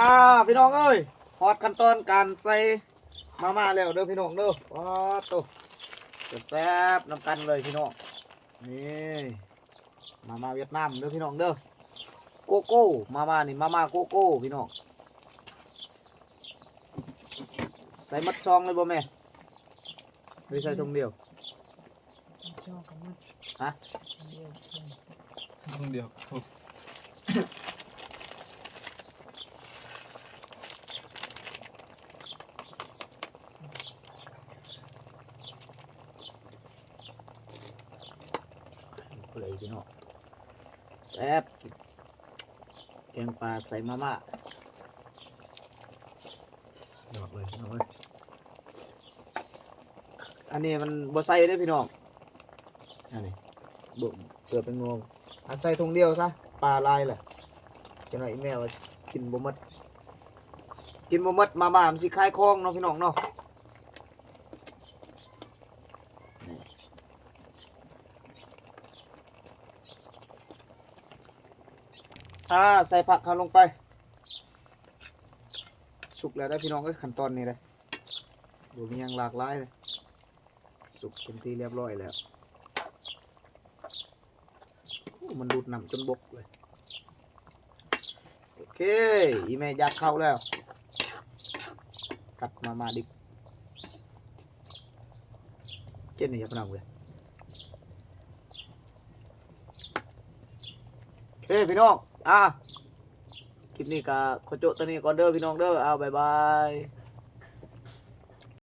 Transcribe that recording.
อ่าพี่น้องเอ้ยฮอดขั้นตอนการใส่มาม่าแล้วเด้อพี่น้องเด้อว้าตัวแซ่บๆน้ำกันเลยพี่น้องนี่มาม่าเวียดนามเด้อพี่น้องเด้อโกโก้มาม่านี่มาม่าโกโก้พี่น้องใส่มัดซองเลยบ่แม่หรือใส่ตรงเดียวชอบกันมั้งฮะเดียวเองต้องเดียว เปื่อยพี่น้องแซ่บแกงปลาใส่มาม่าดอกเลยพี่น้องเอ้ยอันนี้มันบ่ใส่เด้อพี่น้องอันนี้บ่เกลือเป็นงวงอันใส่ทงเดียวซะปลาลายแหละจังหน่อยอีแม่ว่ากินบ่หมดกินบ่หมดมาม่ามันสิคลายคองเนาะพี่น้องเนาะ อ่าใส่ผักเขาลงไป สุกแล้วได้พี่น้องเอ้ยขั้นตอนนี้เลยดูมีหยังหลากหลายเลยสุกเป็นที่เรียบร้อยแล้วมันดูดน้ำจนบกเลย โอเค อีแม่ยัดเข้าแล้ว กัดมา มาดิเจนนี่ยับนำเลยโอเคพี่น้อง อะคลิปนี้ก็ขอโจตัวนี้ก่อนเด้อพี่น้องเด้อเอาบายบาย